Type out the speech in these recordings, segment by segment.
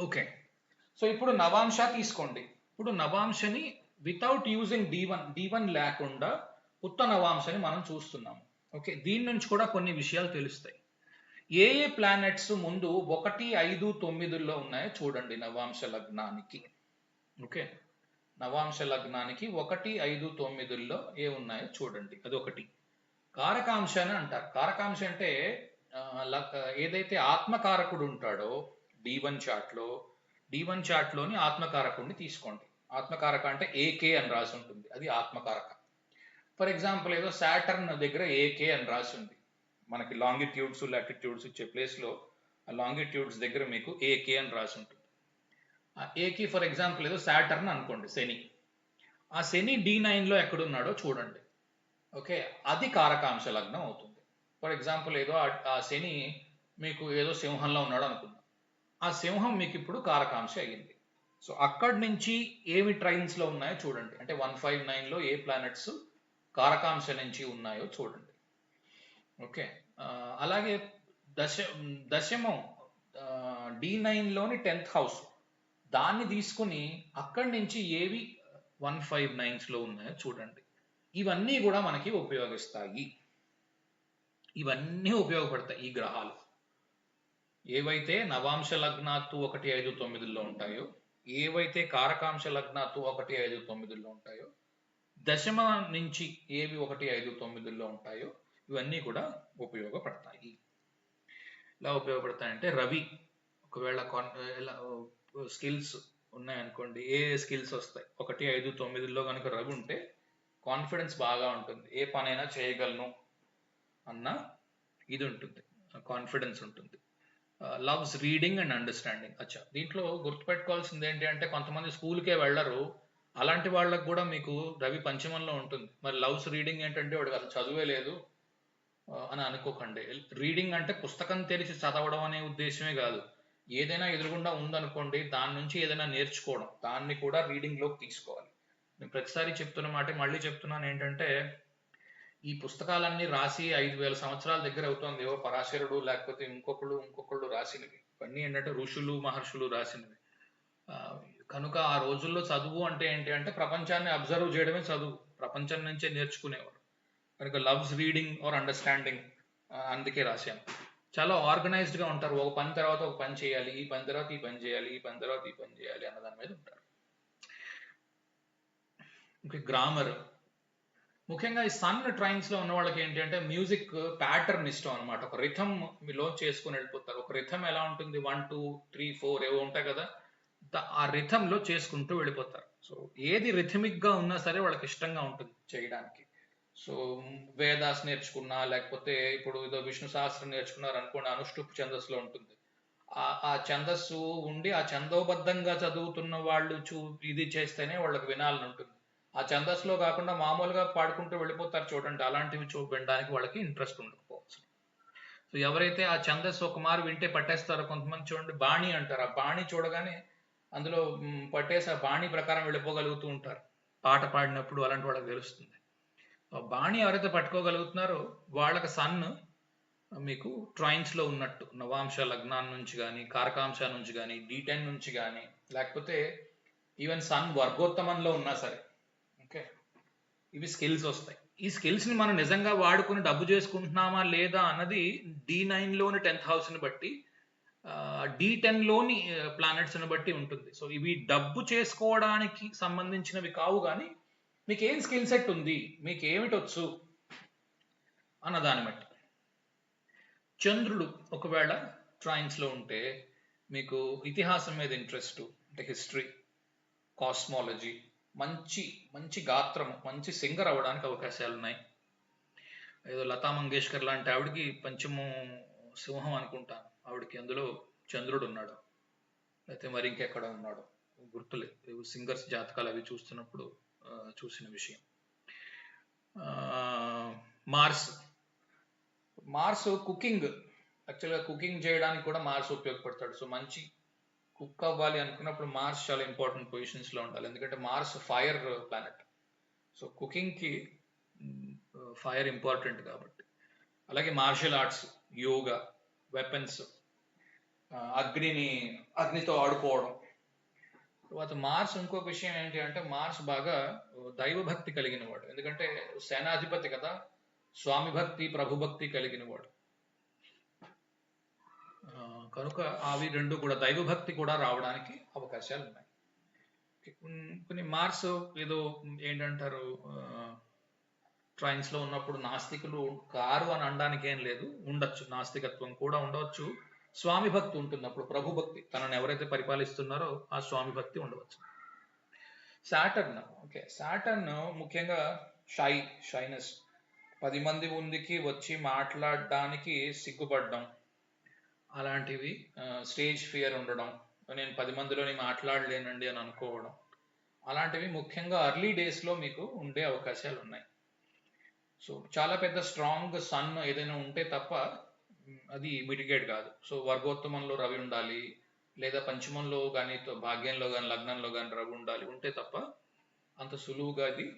Okay. So ఇప్పుడు నవాంశ తీసుకోండి. ఇప్పుడు నవాంశని without using D one D one లేకుండా ఉత్త నవాంశని మనం చూస్తున్నాము. ఓకే దీని నుంచి కూడా కొన్ని విషయాలు తెలుస్తాయి. ఏ ఏ ప్లానెట్స్ ముందు ఒకటి ఐదు తొమ్మిదిలో ఉన్నాయో చూడండి నవాంశ లగ్నానికి. ఓకే నవాంశ లగ్నానికి ఒకటి ఐదు తొమ్మిదిలో ఏ ఉన్నాయో చూడండి. అదొకటి. కారకాంశ అని అంటారు. కారకాంశ అంటే ఏదైతే ఆత్మకారకుడు ఉంటాడో డి వన్ చార్ట్లో డి వన్ చార్ట్లోని ఆత్మకారకుడిని తీసుకోండి. ఆత్మకారక అంటే ఏకే అని రాసి ఉంటుంది. అది ఆత్మకారక. ఫర్ ఎగ్జాంపుల్ ఏదో సాటర్న్ దగ్గర ఏకే అని రాసి ఉంది. మనకి లాంగిట్యూడ్స్ లాటిట్యూడ్స్ ఇచ్చే ప్లేస్లో ఆ లాంగిట్యూడ్స్ దగ్గర మీకు ఏకే అని రాసి ఉంటుంది. ఆ ఏకి ఫర్ ఎగ్జాంపుల్ ఏదో సాటర్న్ అనుకోండి శని. ఆ శని డి నైన్లో ఎక్కడున్నాడో చూడండి. ఓకే? అది కారకాంశ లగ్నం అవుతుంది. ఫర్ ఎగ్జాంపుల్ ఏదో ఆ- శని మీకు ఏదో సింహంలో ఉన్నాడు అనుకుందాం. ఆ సింహం మీకు ఇప్పుడు కారకాంశ అయ్యింది. సో అక్కడి నుంచి ఏమి ట్రైన్స్లో ఉన్నాయో చూడండి. అంటే వన్ ఫైవ్ నైన్లో ఏ ప్లానెట్స్ కారకాంశ నుంచి ఉన్నాయో చూడండి. ఓకే. అలాగే దశ దశమం డి నైన్లోని టెన్త్ హౌస్. దాన్ని తీసుకుని అక్కడి నుంచి ఏవి వన్ ఫైవ్ నైన్స్లో ఉన్నాయో చూడండి. ఇవన్నీ కూడా మనకి ఉపయోగిస్తాయి. ఇవన్నీ ఉపయోగపడతాయి ఈ గ్రహాలు. ఏవైతే నవాంశ లగ్నాత్తు ఒకటి ఐదు తొమ్మిదిలో ఉంటాయో ఏవైతే కారకాంశ లగ్నాత్తు ఒకటి ఐదు తొమ్మిదిలో ఉంటాయో దశమ నుంచి ఏవి ఒకటి ఐదు తొమ్మిదిలో ఉంటాయో ఇవన్నీ కూడా ఉపయోగపడతాయి. ఎలా ఉపయోగపడతాయంటే రవి ఒకవేళ స్కిల్స్ ఉన్నాయనుకోండి ఏ స్కిల్స్ వస్తాయి? ఒకటి ఐదు తొమ్మిదిలో కనుక రవి ఉంటే కాన్ఫిడెన్స్ బాగా ఉంటుంది. ఏ పనైనా చేయగలను అన్న ఇది ఉంటుంది. కాన్ఫిడెన్స్ ఉంటుంది. లవ్స్ రీడింగ్ అండ్ అండర్స్టాండింగ్ అచ్చా. దీంట్లో గుర్తుపెట్టుకోవాల్సింది ఏంటి అంటే కొంతమంది స్కూల్కే వెళ్ళరు. అలాంటి వాళ్ళకు కూడా మీకు రవి పంచమంలో ఉంటుంది. మరి లవ్స్ రీడింగ్ ఏంటంటే వాడికి అసలు చదువే లేదు uh, అని అనుకోకండి. రీడింగ్ అంటే పుస్తకం తెరిచి చదవడం అనే ఉద్దేశమే కాదు. ఏదైనా ఎదురుగుండా ఉందనుకోండి దాని నుంచి ఏదైనా నేర్చుకోవడం. దాన్ని కూడా రీడింగ్లోకి తీసుకోవాలి. నేను ప్రతిసారి చెప్తున్న మాట మళ్ళీ చెప్తున్నాను ఏంటంటే ఈ పుస్తకాలన్నీ రాసి ఐదు వేల సంవత్సరాల దగ్గర అవుతోంది. ఏవో పరాశరుడు లేకపోతే ఇంకొకళ్ళు ఇంకొకళ్ళు రాసినవి. ఇవన్నీ ఏంటంటే ఋషులు మహర్షులు రాసినవి. కనుక ఆ రోజుల్లో చదువు అంటే ఏంటి అంటే ప్రపంచాన్ని అబ్జర్వ్ చేయడమే చదువు. ప్రపంచం నుంచే నేర్చుకునేవారు. కనుక లవ్స్ రీడింగ్ ఆర్ అండర్స్టాండింగ్ అందుకే రాశాను. చాలా ఆర్గనైజ్డ్గా ఉంటారు. ఒక పని తర్వాత ఒక పని చేయాలి ఈ పని తర్వాత ఈ పని చేయాలి ఈ పని తర్వాత ఈ పని చేయాలి అన్న దాని మీద ఉంటారు. ఇంకా గ్రామర్ ముఖ్యంగా ఈ సన్ ట్రైన్స్లో ఉన్న వాళ్ళకి ఏంటి అంటే మ్యూజిక్ ప్యాటర్న్ ఇష్టం అనమాట ఒక రిథమ్ మీలో చేసుకుని వెళ్ళిపోతారు. ఒక రిథమ్ ఎలా ఉంటుంది? వన్ టూ త్రీ ఫోర్ ఏవో ఉంటాయి కదా. ఆ రిథమ్లో చేసుకుంటూ వెళ్ళిపోతారు. సో ఏది రిథమిక్గా ఉన్నా సరే వాళ్ళకి ఇష్టంగా ఉంటుంది చేయడానికి. సో వేదాస్ నేర్చుకున్నా లేకపోతే ఇప్పుడు ఏదో విష్ణు సహస్రం నేర్చుకున్నారు అనుకోండి అనుష్టుప్ ఛందస్సులో ఉంటుంది. ఆ ఆ ఛందస్సు ఉండి ఆ ఛందోబద్ధంగా చదువుతున్న వాళ్ళు చూ ఇది చేస్తేనే వాళ్ళకి వినాలని ఉంటుంది. ఆ ఛందస్సులో కాకుండా మామూలుగా పాడుకుంటూ వెళ్ళిపోతారు చూడండి. అలాంటివి చూ వినడానికి వాళ్ళకి ఇంట్రెస్ట్ ఉండకపోవచ్చు. సో ఎవరైతే ఆ ఛందస్సు ఒక మారు వింటే పట్టేస్తారో కొంతమంది చూడండి బాణి అంటారు. ఆ బాణి చూడగానే అందులో పట్టేసి ఆ బాణి ప్రకారం వెళ్ళిపోగలుగుతూ ఉంటారు. పాట పాడినప్పుడు అలాంటి వాళ్ళకి తెలుస్తుంది. ఆ బాణి ఎవరైతే పట్టుకోగలుగుతున్నారో వాళ్ళకి సన్ మీకు ట్రైన్స్లో ఉన్నట్టు నవాంశ లగ్నాన్ని నుంచి కానీ కారకాంశ నుంచి కానీ డీటెన్ నుంచి కానీ లేకపోతే ఈవెన్ సన్ వర్గోత్తమంలో ఉన్నా సరే ఓకే ఇవి స్కిల్స్ వస్తాయి. ఈ స్కిల్స్ని మనం నిజంగా వాడుకుని డబ్బు చేసుకుంటున్నామా లేదా అన్నది డి నైన్లోని టెన్త్ హౌస్ని బట్టి డి టెన్లోని ప్లానెట్స్ని బట్టి ఉంటుంది. సో ఇవి డబ్బు చేసుకోవడానికి సంబంధించినవి కావు కానీ మీకు ఏం స్కిల్ సెట్ ఉంది? మీకు ఏమిటి వచ్చు అన్న దాన్ని బట్టి చంద్రుడు ఒకవేళ ట్రైన్స్లో ఉంటే మీకు ఇతిహాసం మీద ఇంట్రెస్ట్ అంటే హిస్టరీ కాస్మాలజీ మంచి మంచి గాత్రము మంచి సింగర్ అవ్వడానికి అవకాశాలు ఉన్నాయి ఏదో లతా మంగేష్కర్ లాంటి ఆవిడకి పంచము సింహం అనుకుంటాను. ఆవిడకి అందులో చంద్రుడు ఉన్నాడు. అయితే మరి ఇంకెక్కడ ఉన్నాడు? గుర్తులేదు. సింగర్స్ జాతకాలు అవి చూస్తున్నప్పుడు చూసిన విషయం. మార్స్. Mars cooking. యాక్చువల్గా కుకింగ్ చేయడానికి కూడా మార్స్ ఉపయోగపడతాడు. సో మంచి కుక్ అవ్వాలి అనుకున్నప్పుడు మార్స్ చాలా ఇంపార్టెంట్ పొజిషన్స్లో ఉండాలి. ఎందుకంటే మార్స్ ఫైర్ ప్లానెట్ సో కుకింగ్కి mm, ఫైర్ ఇంపార్టెంట్ కాబట్టి. అలాగే మార్షల్ ఆర్ట్స్ యోగా వెపన్స్ అగ్నిని అగ్నితో ఆడుకోవడం. తర్వాత మార్స్ ఇంకొక విషయం ఏంటి అంటే మార్స్ బాగా దైవభక్తి కలిగిన వాడు ఎందుకంటే సేనాధిపతి కదా స్వామి భక్తి ప్రభు భక్తి కలిగిన వాడు కనుక అవి రెండు కూడా దైవభక్తి కూడా రావడానికి అవకాశాలు ఉన్నాయి కొన్ని మార్స్ ఏదో ఏంటంటారు ట్రైన్స్లో ఉన్నప్పుడు నాస్తికులు కారు అని అనడానికి ఏం లేదు ఉండొచ్చు నాస్తికత్వం కూడా ఉండవచ్చు. స్వామి భక్తి ఉంటుంది అప్పుడు ప్రభు భక్తి తనను ఎవరైతే పరిపాలిస్తున్నారో ఆ స్వామి భక్తి ఉండవచ్చు. సాటర్న్ ఓకే సాటర్న్ ముఖ్యంగా షై షైనెస్. పది మంది ముందుకి వచ్చి మాట్లాడడానికి సిగ్గుపడడం. అలాంటివి స్టేజ్ ఫియర్ ఉండడం నేను పది మందిలోని మాట్లాడలేనండి అని అనుకోవడం అలాంటివి ముఖ్యంగా అర్లీ డేస్లో మీకు ఉండే అవకాశాలు ఉన్నాయి. సో చాలా పెద్ద స్ట్రాంగ్ సన్ ఏదైనా ఉంటే తప్ప అది మిటిగేట్ కాదు. సో వర్గోత్తమంలో రవి ఉండాలి లేదా పంచమంలో కానీ భాగ్యంలో కానీ లగ్నంలో కానీ రవి ఉండాలి ఉంటే తప్ప అంత సులువుగా అది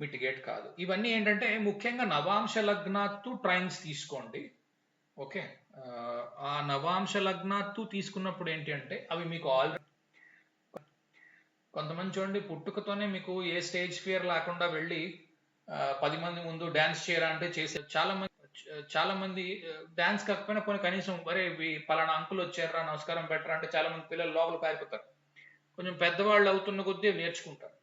మిటిగేట్ కాదు. ఇవన్నీ ఏంటంటే ముఖ్యంగా నవాంశ లగ్నాత్తు ట్రైన్స్ తీసుకోండి. ఓకే? ఆ, నవాంశ లగ్నాత్తు తీసుకున్నప్పుడు ఏంటి అంటే అవి మీకు ఆల్రెడీ కొంతమంది చూడండి పుట్టుకతోనే మీకు ఏ స్టేజ్ ఫియర్ లేకుండా వెళ్ళి పది మంది ముందు డాన్స్ చేయాలంటే చేసే చాలా మంది చాలా మంది డాన్స్ కాకపోయినా పోనీ కనీసం వరే పలానా అంకులు వచ్చారా నమస్కారం పెట్టరా అంటే చాలా మంది పిల్లలు లోపల పారిపోతారు. కొంచెం పెద్దవాళ్ళు అవుతున్న కొద్దీ నేర్చుకుంటారు.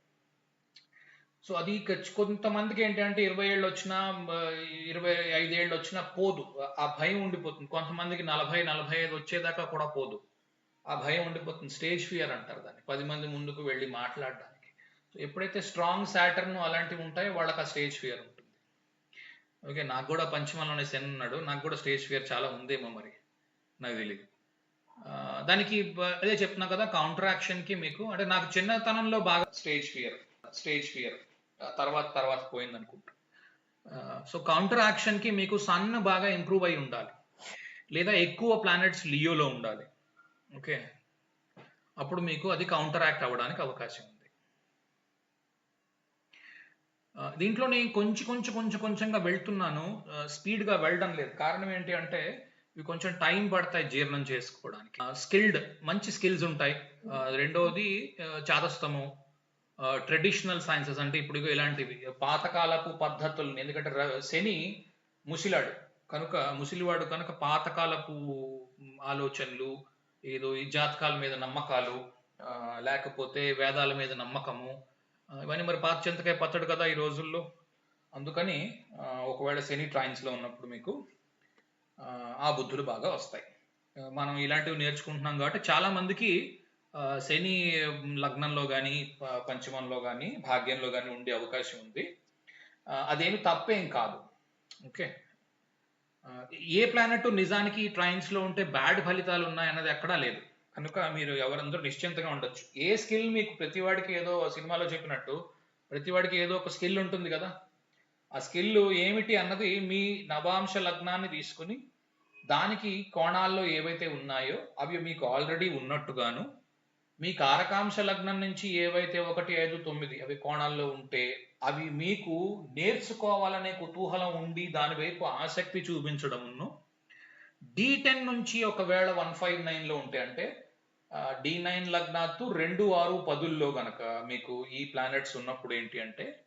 సో అది కొంతమందికి ఏంటంటే ఇరవై ఏళ్ళు వచ్చినా ఇరవై ఐదు ఏళ్ళు వచ్చినా పోదు. ఆ భయం ఉండిపోతుంది. కొంతమందికి నలభై నలభై ఐదు వచ్చేదాకా కూడా పోదు. ఆ భయం ఉండిపోతుంది. స్టేజ్ ఫియర్ అంటారు దాన్ని. పది మంది ముందుకు వెళ్ళి మాట్లాడడానికి. సో ఎప్పుడైతే స్ట్రాంగ్ సాటర్న్ అలాంటివి ఉంటాయో వాళ్ళకి ఆ స్టేజ్ ఫియర్ ఉంటుంది. ఓకే నాకు కూడా పంచమంలోనే సెన్ ఉన్నాడు. నాకు కూడా స్టేజ్ ఫియర్ చాలా ఉందేమో మరి. నాకు తెలియదు దానికి అదే చెప్తున్నా కదా కౌంటర్ యాక్షన్కి మీకు అంటే నాకు చిన్నతనంలో బాగా స్టేజ్ ఫియర్ స్టేజ్ ఫియర్. తర్వాత తర్వాత పోయింది అనుకుంటా సో కౌంటర్ యాక్షన్కి మీకు సన్ బాగా ఇంప్రూవ్ అయి ఉండాలి. లేదా ఎక్కువ ప్లానెట్స్ లియోలో ఉండాలి. ఓకే? అప్పుడు మీకు అది కౌంటర్ యాక్ట్ అవ్వడానికి అవకాశం ఉంది. దీంట్లో నేను కొంచెం కొంచెం కొంచెం కొంచెంగా వెళ్తున్నాను. స్పీడ్గా వెళ్ళడం లేదు. కారణం ఏంటి అంటే ఇవి కొంచెం టైం పడతాయి జీర్ణం చేసుకోవడానికి. స్కిల్డ్ మంచి స్కిల్స్ ఉంటాయి. రెండవది చాదస్తము. ట్రెడిషనల్ సైన్సెస్ అంటే ఇప్పుడు ఇగో ఇలాంటివి. పాతకాలపు పద్ధతులు ఎందుకంటే శని ముసిలాడు. కనుక ముసిలివాడు కనుక పాతకాలపు ఆలోచనలు ఏదో ఈ జాతకాల మీద నమ్మకాలు లేకపోతే వేదాల మీద నమ్మకము ఇవన్నీ మరి పాత చింతకాయ పచ్చడు కదా ఈ రోజుల్లో. అందుకని ఒకవేళ శని ట్రైన్స్లో ఉన్నప్పుడు మీకు ఆ, బుద్ధులు బాగా వస్తాయి. మనం ఇలాంటివి నేర్చుకుంటున్నాం కాబట్టి చాలా మందికి శని లగ్నంలో కానీ పంచమంలో కానీ భాగ్యంలో కానీ ఉండే అవకాశం ఉంది. అదేమి తప్పేం కాదు. ఓకే? ఏ ప్లానెట్ నిజానికి ట్రైన్స్లో ఉంటే బ్యాడ్ ఫలితాలు ఉన్నాయన్నది ఎక్కడా లేదు. కనుక మీరు ఎవరందరూ నిశ్చింతగా ఉండొచ్చు. ఏ స్కిల్ మీకు ప్రతివాడికి ఏదో సినిమాలో చెప్పినట్టు ప్రతివాడికి ఏదో ఒక స్కిల్ ఉంటుంది కదా? ఆ స్కిల్ ఏమిటి అన్నది మీ నవాంశ లగ్నాన్ని తీసుకుని దానికి కోణాల్లో ఏవైతే ఉన్నాయో అవి మీకు ఆల్రెడీ ఉన్నట్టుగాను మీ కారకాంశ లగ్నం నుంచి ఏవైతే ఒకటి ఐదు తొమ్మిది అవి కోణాల్లో ఉంటే అవి మీకు నేర్చుకోవాలనే కుతూహలం ఉండి దాని వైపు ఆసక్తి చూపించడమును డి టెన్ నుంచి ఒకవేళ వన్ ఫైవ్ నైన్లో ఉంటే అంటే డి నైన్ లగ్నాత్తు రెండు ఆరు పదుల్లో గనక మీకు ఈ ప్లానెట్స్ ఉన్నప్పుడు ఏంటి అంటే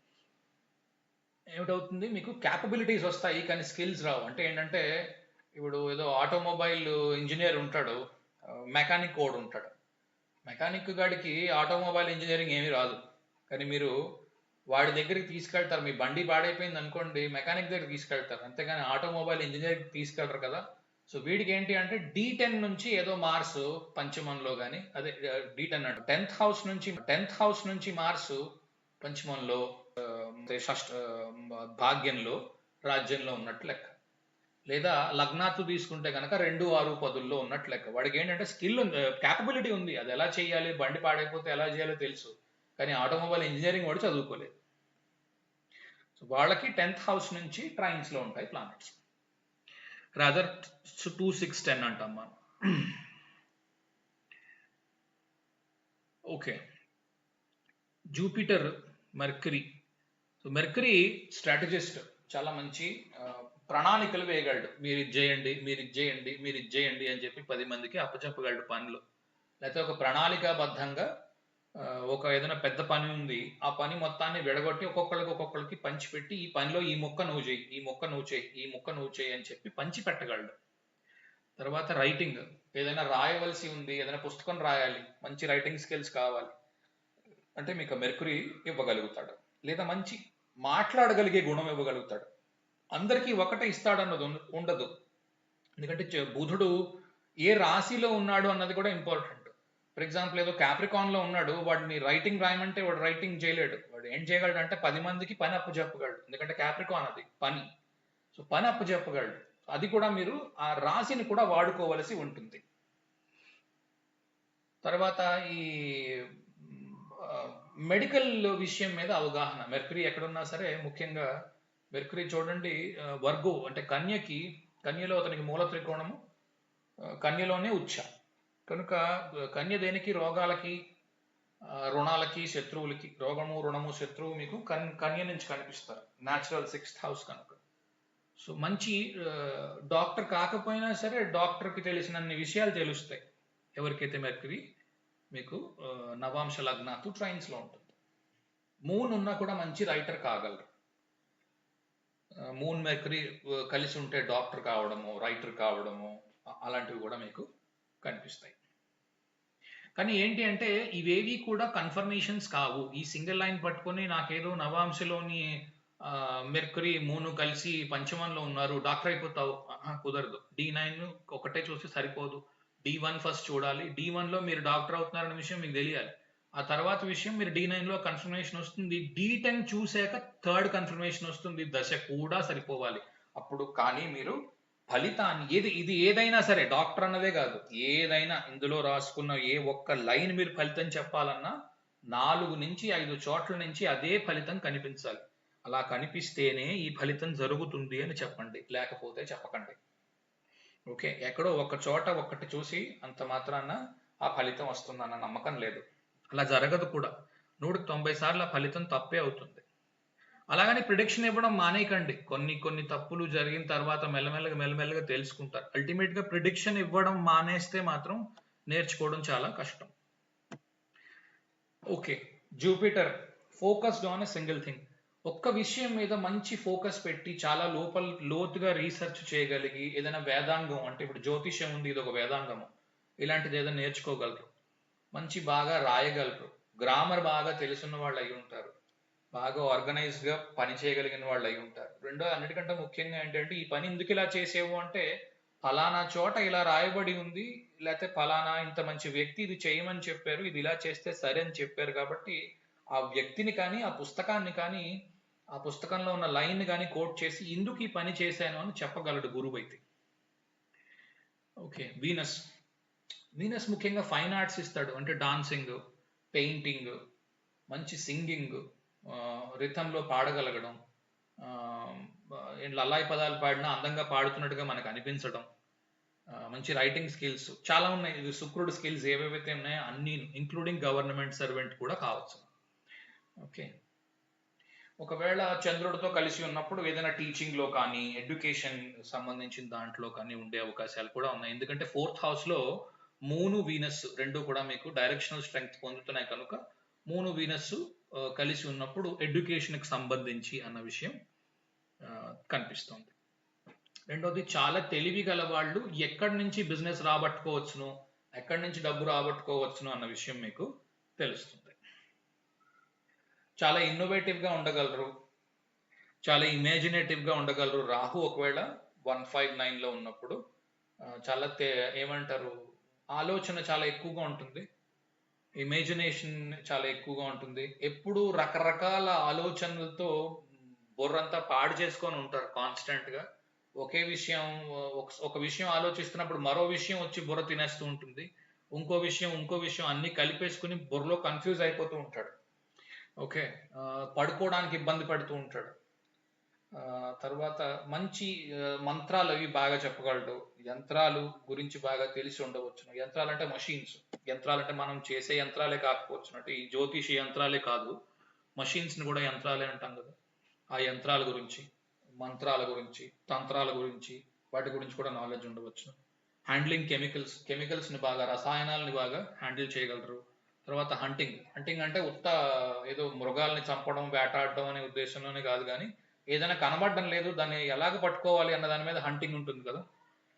ఏమిటవుతుంది? మీకు క్యాపబిలిటీస్ వస్తాయి కానీ స్కిల్స్ రావు. అంటే ఏంటంటే ఇప్పుడు ఏదో ఆటోమొబైల్ ఇంజనీర్ ఉంటాడు మెకానిక్ కోడ్ ఉంటాడు. మెకానిక్ గాడికి ఆటోమొబైల్ ఇంజనీరింగ్ ఏమీ రాదు. కానీ మీరు వాడి దగ్గరికి తీసుకెళ్తారు. మీ బండి పాడైపోయింది అనుకోండి మెకానిక్ దగ్గర తీసుకెళ్తారు. అంతేగాని ఆటోమొబైల్ ఇంజనీరింగ్ తీసుకెళ్తారు కదా. సో వీడికి ఏంటి అంటే డి టెన్ నుంచి ఏదో మార్స్ పంచమంలో కానీ అదే డి టెన్ అంటే టెన్త్ హౌస్ నుంచి టెన్త్ హౌస్ నుంచి మార్స్ పంచమంలో షష్ షష్ట భాగ్యంలో రాజ్యంలో ఉన్నట్టు లెక్క. లేదా లగ్నాత్తు తీసుకుంటే కనుక రెండు ఆరు పదుల్లో ఉన్నట్లు లెక్క. వాడికి ఏంటంటే స్కిల్ ఉంది క్యాపబిలిటీ ఉంది. అది ఎలా చేయాలి బండి పాడైపోతే ఎలా చేయాలో తెలుసు. కానీ ఆటోమొబైల్ ఇంజనీరింగ్ వాడు చదువుకోలేదు. సో వాళ్ళకి టెన్త్ హౌస్ నుంచి ట్రైన్స్లో ఉంటాయి planets. Rather two six ten అంటాం మనం. Okay. Jupiter Mercury so Mercury strategist చాలా మంచి ప్రణాళికలు వేయగలడు. మీరు ఇది చేయండి మీరు ఇది చేయండి మీరు ఇది చేయండి అని చెప్పి పది మందికి అప్పచెప్పగలడు పనులు. లేకపోతే ఒక ప్రణాళికాబద్ధంగా ఒక ఏదైనా పెద్ద పని ఉంది ఆ పని మొత్తాన్ని విడగొట్టి ఒక్కొక్కరికి ఒక్కొక్కరికి పంచిపెట్టి ఈ పనిలో ఈ మొక్క నువ్వు చేయి ఈ మొక్క నువ్వు చేయి ఈ మొక్క నువ్వు చేయి అని చెప్పి పంచి పెట్టగలడు తర్వాత రైటింగ్. ఏదైనా రాయవలసి ఉంది ఏదైనా పుస్తకం రాయాలి మంచి రైటింగ్ స్కిల్స్ కావాలి అంటే మీకు మెర్కురీ ఇవ్వగలుగుతాడు. లేదా మంచి మాట్లాడగలిగే గుణం ఇవ్వగలుగుతాడు. అందరికీ ఒకటే ఇస్తాడన్నది ఉండదు. ఎందుకంటే బుధుడు ఏ రాశిలో ఉన్నాడు అన్నది కూడా ఇంపార్టెంట్. ఫర్ ఎగ్జాంపుల్ ఏదో క్యాప్రికాన్లో ఉన్నాడు వాడిని రైటింగ్ రాయమంటే వాడు రైటింగ్ చేయలేడు. వాడు ఏం చేయగలడు అంటే పది మందికి పని అప్పు చెప్పగలడు ఎందుకంటే క్యాప్రికాన్ అది పని. సో పని అప్పు చెప్పగలడు అది కూడా మీరు ఆ రాశిని కూడా వాడుకోవలసి ఉంటుంది. తర్వాత ఈ మెడికల్ విషయం మీద అవగాహన. మెర్క్యూరీ ఎక్కడున్నా సరే ముఖ్యంగా మెర్క్యూరీ చూడండి వర్గు అంటే కన్యకి కన్యలో అతనికి మూల త్రికోణము కన్యలోనే ఉచ్చ. కనుక కన్య దేనికి? రోగాలకి రుణాలకి శత్రువులకి. రోగము రుణము శత్రువు మీకు కన్ కన్య నుంచి కనిపిస్తారు. న్యాచురల్ సిక్స్త్ హౌస్ కనుక. సో మంచి డాక్టర్ కాకపోయినా సరే డాక్టర్కి తెలిసినన్ని విషయాలు తెలుస్తాయి. ఎవరికైతే మెర్క్యూరీ? మీకు నవాంశ లగ్నాతు ట్రైన్స్లో ఉంటుంది. మూన్ ఉన్నా కూడా మంచి రైటర్ కాగలరు. మూన్ మెర్కరీ కలిసి ఉంటే డాక్టర్ కావడము రైటర్ కావడము అలాంటివి కూడా మీకు కనిపిస్తాయి. కానీ ఏంటి అంటే ఇవేవి కూడా కన్ఫర్మేషన్స్ కావు. ఈ సింగిల్ లైన్ పట్టుకొని నాకేదో నవాంశలోని మెర్కరీ మూను కలిసి పంచమంలో ఉన్నారు. డాక్టర్ అయిపోతావు. కుదరదు. డి నైన్ ఒకటే చూస్తే సరిపోదు. డి వన్ ఫస్ట్ చూడాలి. డి వన్లో మీరు డాక్టర్ అవుతున్నారనే విషయం మీకు తెలియాలి. ఆ తర్వాత విషయం మీరు డి నైన్లో కన్ఫర్మేషన్ వస్తుంది. డి టెన్ చూసాక థర్డ్ కన్ఫర్మేషన్ వస్తుంది. దశ కూడా సరిపోవాలి. అప్పుడు కానీ మీరు ఫలితాన్ని ఏది ఇది ఏదైనా సరే డాక్టర్ అన్నదే కాదు ఏదైనా ఇందులో రాసుకున్న ఏ ఒక్క లైన్ మీరు ఫలితం చెప్పాలన్నా నాలుగు నుంచి ఐదు చోట్ల నుంచి అదే ఫలితం కనిపించాలి. అలా కనిపిస్తేనే ఈ ఫలితం జరుగుతుంది అని చెప్పండి. లేకపోతే చెప్పకండి. ఓకే? ఎక్కడో ఒక చోట ఒక్కటి చూసి అంత మాత్రాన ఆ ఫలితం వస్తుందన్న నమ్మకం లేదు. అలా జరగదు కూడా. నూటికి తొంభై సార్లు ఫలితం తప్పే అవుతుంది. అలాగని ప్రిడిక్షన్ ఇవ్వడం మానేయకండి. కొన్ని కొన్ని తప్పులు జరిగిన తర్వాత మెల్లమెల్లగా మెల్లమెల్లగా తెలుసుకుంటారు. అల్టిమేట్గా ప్రిడిక్షన్ ఇవ్వడం మానేస్తే మాత్రం నేర్చుకోవడం చాలా కష్టం. Okay Jupiter focused on a single thing ఒక్క విషయం మీద మంచి ఫోకస్ పెట్టి చాలా లోపల లోతుగా రీసెర్చ్ చేయగలిగి ఏదైనా వేదాంగం అంటే ఇప్పుడు జ్యోతిష్యం ఉంది ఇది ఒక వేదాంగము. ఇలాంటిది ఏదైనా నేర్చుకోగలరు. మంచి బాగా రాయగలరు. గ్రామర్ బాగా తెలుసున్న వాళ్ళు అయి ఉంటారు. బాగా ఆర్గనైజ్డ్గా పని చేయగలిగిన వాళ్ళు అయి ఉంటారు. రెండో అన్నిటికంటే ముఖ్యంగా ఏంటంటే ఈ పని ఎందుకు ఇలా చేసేవు అంటే ఫలానా చోట ఇలా రాయబడి ఉంది లేకపోతే ఫలానా ఇంత మంచి వ్యక్తి ఇది చేయమని చెప్పారు ఇది ఇలా చేస్తే సరే అని చెప్పారు కాబట్టి ఆ వ్యక్తిని కానీ ఆ పుస్తకాన్ని కానీ ఆ పుస్తకంలో ఉన్న లైన్ కానీ కోట్ చేసి ఇందుకు ఈ పని చేశాను? అని చెప్పగలడు గురువు అయితే ఓకే వీనస్. వీనస్ ముఖ్యంగా ఫైన్ ఆర్ట్స్ ఇస్తాడు. అంటే డాన్సింగ్ పెయింటింగ్ మంచి సింగింగ్ రిథంలో పాడగలగడం లలాయి పదాలు పాడినా అందంగా పాడుతున్నట్టుగా మనకు అనిపించడం మంచి రైటింగ్ స్కిల్స్ చాలా ఉన్నాయి. ఇది శుక్రుడు స్కిల్స్ ఏవేవైతే ఉన్నాయో అన్ని ఇంక్లూడింగ్ గవర్నమెంట్ సర్వెంట్ కూడా కావచ్చు. ఓకే ఒకవేళ చంద్రుడితో కలిసి ఉన్నప్పుడు ఏదైనా టీచింగ్లో కానీ ఎడ్యుకేషన్ సంబంధించిన దాంట్లో కానీ ఉండే అవకాశాలు కూడా ఉన్నాయి. ఎందుకంటే ఫోర్త్ హౌస్లో మూను వీనస్ రెండు కూడా మీకు డైరెక్షనల్ స్ట్రెంగ్త్ పొందుతున్నాయి కనుక మూను వీనస్ కలిసి ఉన్నప్పుడు ఎడ్యుకేషన్కి సంబంధించి అన్న విషయం కనిపిస్తుంది. రెండోది చాలా తెలివి గల వాళ్ళు ఎక్కడి నుంచి బిజినెస్ రాబట్టుకోవచ్చును ఎక్కడి నుంచి డబ్బు రాబట్టుకోవచ్చును అన్న విషయం మీకు తెలుస్తుంది. చాలా ఇన్నోవేటివ్గా ఉండగలరు చాలా ఇమాజినేటివ్గా ఉండగలరు. రాహు ఒకవేళ వన్ ఫైవ్ నైన్లో ఉన్నప్పుడు చాలా ఏమంటారు ఆలోచన చాలా ఎక్కువగా ఉంటుంది. ఇమాజినేషన్ చాలా ఎక్కువగా ఉంటుంది. ఎప్పుడు రకరకాల ఆలోచనలతో బుర్రంతా పాడు చేసుకొని ఉంటారు కాన్స్టెంట్గా ఒకే విషయం ఒక- ఒక విషయం ఆలోచిస్తున్నప్పుడు మరో విషయం వచ్చి బుర్ర తినేస్తూ ఉంటుంది. ఇంకో విషయం ఇంకో విషయం అన్ని కలిపేసుకుని బుర్రలో కన్ఫ్యూజ్ అయిపోతూ ఉంటాడు. ఓకే పడుకోవడానికి ఇబ్బంది పడుతూ ఉంటాడు. తర్వాత మంచి మంత్రాలు అవి బాగా చెప్పగలడు. యంత్రాలు గురించి బాగా తెలిసి ఉండవచ్చును. యంత్రాలు అంటే మషీన్స్ యంత్రాలు అంటే మనం చేసే యంత్రాలే కాకపోవచ్చు అంటే ఈ జ్యోతిష యంత్రాలే కాదు. మషీన్స్ని కూడా యంత్రాలే అంటాం కదా. ఆ యంత్రాల గురించి మంత్రాల గురించి తంత్రాల గురించి వాటి గురించి కూడా నాలెడ్జ్ ఉండవచ్చు హ్యాండ్లింగ్ కెమికల్స్ కెమికల్స్ని బాగా రసాయనాలని బాగా హ్యాండిల్ చేయగలరు. తర్వాత హంటింగ్ హంటింగ్ అంటే ఉత్త ఏదో మృగాల్ని చంపడం వేటాడడం అనే ఉద్దేశంలోనే కాదు కానీ ఏదైనా కనబడడం లేదు. దాన్ని ఎలాగ పట్టుకోవాలి అన్న దాని మీద హంటింగ్ ఉంటుంది కదా.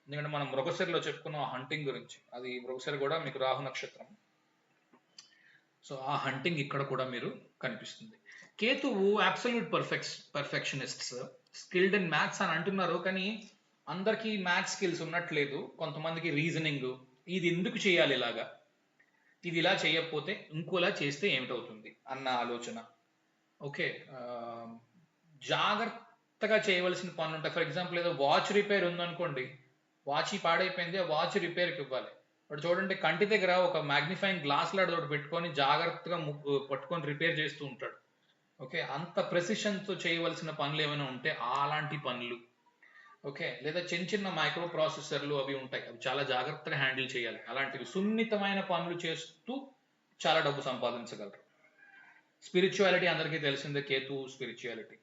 ఎందుకంటే మనం మృగశిరలో చెప్పుకున్న హంటింగ్ గురించి. అది మృగశిర కూడా మీకు రాహు నక్షత్రం. సో ఆ హంటింగ్ ఇక్కడ కూడా మీరు కనిపిస్తుంది. కేతువు absolute perfect perfectionists skilled in maths అని అంటున్నారు కానీ అందరికీ మ్యాథ్స్ స్కిల్స్ ఉన్నట్లేదు. కొంతమందికి రీజనింగ్ ఇది ఎందుకు చేయాలి ఇలాగా? ఇది ఇలా చేయకపోతే ఇంకోలా చేస్తే ఏమిటవుతుంది అన్న ఆలోచన. ఓకే జాగ్రత్తగా చేయవలసిన పనులు ఉంటాయి. ఫర్ ఎగ్జాంపుల్ ఏదో వాచ్ రిపేర్ ఉందనుకోండి. వాచ్ పాడైపోయింది వాచ్ రిపేర్కి ఇవ్వాలి. ఇప్పుడు చూడండి కంటి దగ్గర ఒక మ్యాగ్నిఫైయింగ్ గ్లాస్ లాంటి ఒకటి పెట్టుకొని జాగ్రత్తగా పట్టుకొని రిపేర్ చేస్తూ ఉంటాడు. ఓకే అంత ప్రెసిషన్తో చేయవలసిన పనులు ఏమైనా ఉంటే అలాంటి పనులు. ఓకే లేదా చిన్న చిన్న మైక్రో ప్రాసెసర్లు అవి ఉంటాయి. అవి చాలా జాగ్రత్తగా హ్యాండిల్ చేయాలి. అలాంటివి సున్నితమైన పనులు చేస్తూ చాలా డబ్బు సంపాదించగలరు. స్పిరిచువాలిటీ అందరికీ తెలిసిందే కేతు స్పిరిచువాలిటీ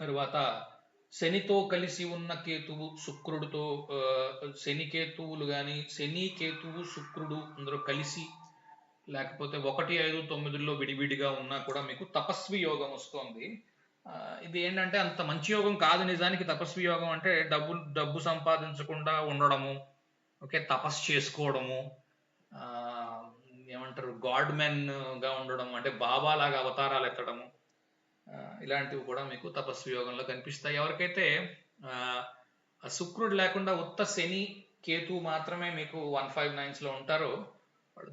తర్వాత శనితో కలిసి ఉన్న కేతువు శుక్రుడితో శని కేతువులు కానీ శని కేతువు శుక్రుడు అందరూ కలిసి లేకపోతే ఒకటి ఐదు తొమ్మిదిలో విడివిడిగా ఉన్నా కూడా మీకు తపస్వి యోగం వస్తుంది. ఇది ఏంటంటే అంత మంచి యోగం కాదు నిజానికి. తపస్వి యోగం అంటే డబ్బు డబ్బు సంపాదించకుండా ఉండడము ఓకే తపస్సు చేసుకోవడము ఏమంటారు గాడ్ మెన్గా ఉండడం అంటే బాబా లాగా అవతారాలు ఎత్తడము ఇలాంటివి కూడా మీకు తపస్సు యోగంలో కనిపిస్తాయి. ఎవరికైతే శుక్రుడు లేకుండా ఉత్త శని కేతు మాత్రమే మీకు వన్ ఫైవ్ నైన్స్లో ఉంటారో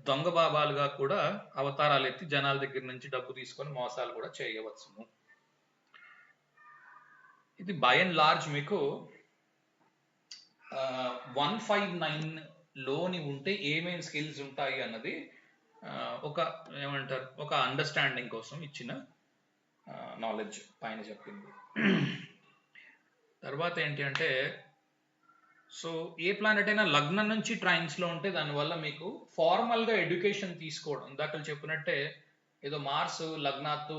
దొంగ బాబాలుగా కూడా అవతారాలు ఎత్తి జనాల దగ్గర నుంచి డబ్బు తీసుకొని మోసాలు కూడా చేయవచ్చును. ఇది బై అండ్ లార్జ్ మీకు వన్ ఫైవ్ నైన్లోని ఉంటే ఏమేమి స్కిల్స్ ఉంటాయి అన్నది ఒక ఏమంటారు ఒక అండర్స్టాండింగ్ కోసం ఇచ్చిన నాలెడ్జ్ పైన చెప్పింది. తర్వాత ఏంటి అంటే సో ఏ ప్లానెట్ అయినా లగ్నం నుంచి ట్రైన్స్లో ఉంటే దానివల్ల మీకు ఫార్మల్గా ఎడ్యుకేషన్ తీసుకోవడం. ఇందాక చెప్పినట్టే ఏదో మార్స్ లగ్నాత్తు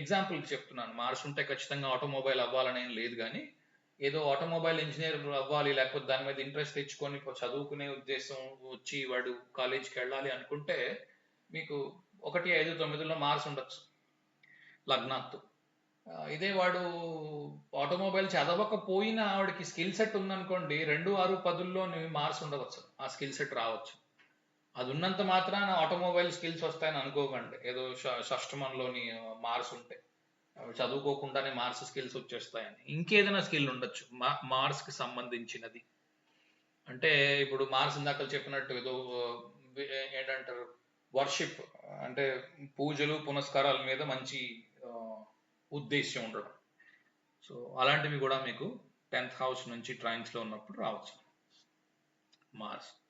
ఎగ్జాంపుల్ చెప్తున్నాను. మార్స్ ఉంటే ఖచ్చితంగా ఆటోమొబైల్ అవ్వాలని ఏం లేదు కానీ ఏదో ఆటోమొబైల్ ఇంజనీర్ అవ్వాలి లేకపోతే దాని మీద ఇంట్రెస్ట్ తెచ్చుకొని చదువుకునే ఉద్దేశం వచ్చి వాడు కాలేజీకి వెళ్ళాలి అనుకుంటే మీకు ఒకటి ఐదు తొమ్మిదిలో మార్స్ ఉండొచ్చు. లగ్నాత్తు. ఇదే వాడు ఆటోమొబైల్ చదవకపోయినా ఆవిడకి స్కిల్ సెట్ ఉందనుకోండి రెండు ఆరు పదుల్లోని మార్క్స్ ఉండవచ్చు. ఆ స్కిల్ సెట్ రావచ్చు. అది ఉన్నంత మాత్రాన ఆటోమొబైల్ స్కిల్స్ వస్తాయని అనుకోకండి. ఏదో షష్టమంలోని మార్క్స్ ఉంటే. చదువుకోకుండానే మార్క్స్ స్కిల్స్ వచ్చేస్తాయని. ఇంకేదైనా స్కిల్ ఉండొచ్చు. మా కి సంబంధించినది. అంటే ఇప్పుడు మార్క్స్ ఇందాక చెప్పినట్టు ఏదో ఏంటంటారు? వర్షిప్ అంటే పూజలు పునస్కారాల మీద మంచి ఉద్దేశ్యం ఉండడం. సో అలాంటివి కూడా మీకు టెన్త్ హౌస్ నుంచి ట్రైన్స్లో ఉన్నప్పుడు రావచ్చు. మార్స్